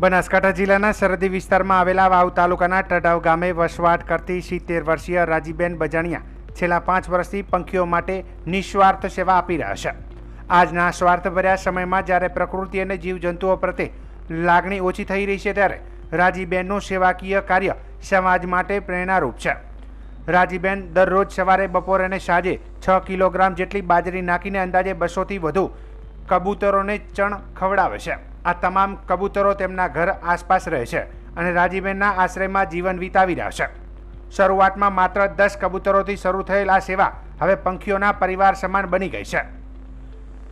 બનાસકાંઠા જિલ્લાના સરહદી વિસ્તારમાં આવેલા વાવ તાલુકાના ટડાવ ગામે વસવાટ કરતી સિત્તેર વર્ષીય રાજીબેન બજાણિયા છેલ્લા પાંચ વર્ષથી પંખીઓ માટે નિસ્વાર્થ સેવા આપી રહ્યા છે. આજના સ્વાર્થભર્યા સમયમાં જ્યારે પ્રકૃતિ અને જીવજંતુઓ પ્રત્યે લાગણી ઓછી થઈ રહી છે ત્યારે રાજીબેનનું સેવાકીય કાર્ય સમાજ માટે પ્રેરણારૂપ છે. રાજીબેન દરરોજ સવારે, બપોરે અને સાંજે છ કિલોગ્રામ જેટલી બાજરી નાખીને અંદાજે બસોથી વધુ કબૂતરોને ચણ ખવડાવે છે. આ તમામ કબૂતરો તેમના ઘર આસપાસ રહે છે અને રાજીબેનના આશ્રયમાં જીવન વિતાવી રહ્યા છે. શરૂઆતમાં માત્ર દસ કબૂતરોથી શરૂ થયેલ આ સેવા હવે પંખીઓના પરિવાર સમાન બની ગઈ છે.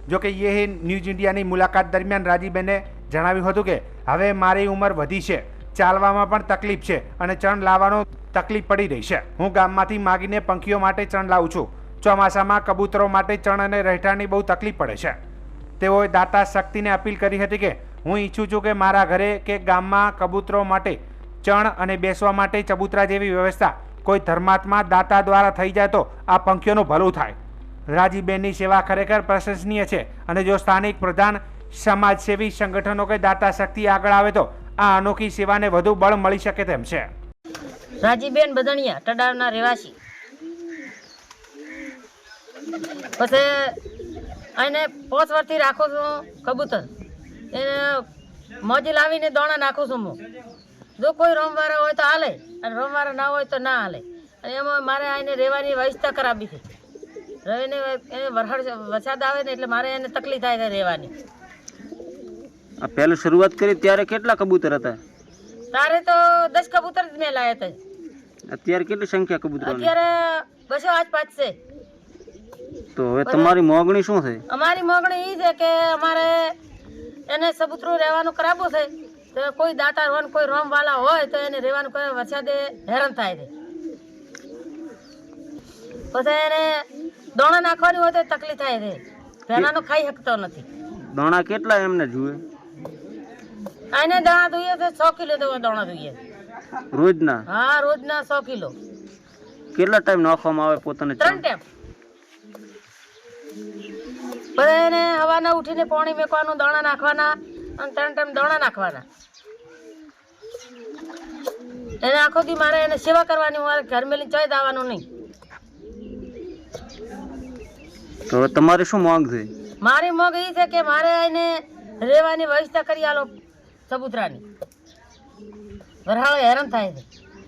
જોકે યે ન્યૂઝ ઇન્ડિયાની મુલાકાત દરમિયાન રાજીબેને જણાવ્યું હતું કે, હવે મારી ઉંમર વધી છે, ચાલવામાં પણ તકલીફ છે અને ચણ લાવવાનો તકલીફ પડી રહી છે. હું ગામમાંથી માગીને પંખીઓ માટે ચણ લાવું છું. ચોમાસામાં કબૂતરો માટે ચણ અને રહેઠાણની બહુ તકલીફ પડે છે. તેઓએ દાતા શક્તિને અપીલ કરી હતી કે, હું ઈચ્છું છું કે મારા ઘરે કે ગામમાં કબૂતરો માટે ચણ અને બેસવા માટે ચબૂતરા જેવી વ્યવસ્થા કોઈ ધર્માત્મા દાતા દ્વારા થઈ જાય તો આ પંખીઓનું ભલું થાય. રાજીબેનની સેવા ખરેખર પ્રશંસનીય છે અને જો સ્થાનિક પ્રધાન સમાજસેવી સંગઠનો કે દાતા શક્તિ આગળ આવે તો આ અનોખી સેવાને વધુ બળ મળી શકે તેમ છે. રાજીબેન બદણિયા ટડાવના રહેવાસી. પછી એને પાંચ વર્ષથી રાખું છું કબૂતર. એને મોજી લાવીને દોણા નાખું છું હું. જો કોઈ રમવાળા હોય તો હાલે અને રમવાળા ના હોય તો ના હાલે. અને એમાં મારે એને રહેવાની વ્યવસ્થા કરાવી છે. રહીને એને વરસાદ વરસાદ આવે ને એટલે મારે એને તકલીફ થાય છે રહેવાની. આ પહેલું શરૂઆત કરી ત્યારે કેટલા કબૂતર હતા? તારે તો દસ કબૂતર જ મેં લાવ્યા હતા. અત્યારે કેટલી સંખ્યા કબૂતર અત્યારે બસો આસપાસ છે. તો હવે તમારી મોગણી શું છે? અમારી મોગણી એ છે કે અમારે એને સબૂતરું રહેવાનું કરાવવું છે. તો કોઈ દાતા રોન કોઈ રોમ રમવાલા હોય તો એને રહેવાનું કોઈ વરસાદે હેરાન થાય છે. પછી એને દોણા નાખવાની હોય તો તકલીફ થાય છે. પહેલાનો ખાઈ શકતો નથી. દોણા કેટલા એમને જુએ? એને દાણા જોઈએ છે સો કિલો તો દોણા જોઈએ. રોજના? હા રોજના સો કિલો. કેટલા ટાઈમ નાખવામાં આવે પોતાને ત્રણ ટાઈમ. એને હવાના ઉઠીને પાણી મેકવાનું દાણા નાખવાના અને ત્રણ ટાઈમ દાણા નાખવાના. એને આખો દી મારે એને સેવા કરવાની મારે ઘર મેલી ચોય દાવાનું નહીં. તો તમારી શું માંગ છે? મારી માંગ એ છે કે મારે એને રહેવાની વ્યવસ્થા કરી આલો ચબૂતરાની. વરહાળો હેરાન થાય છે.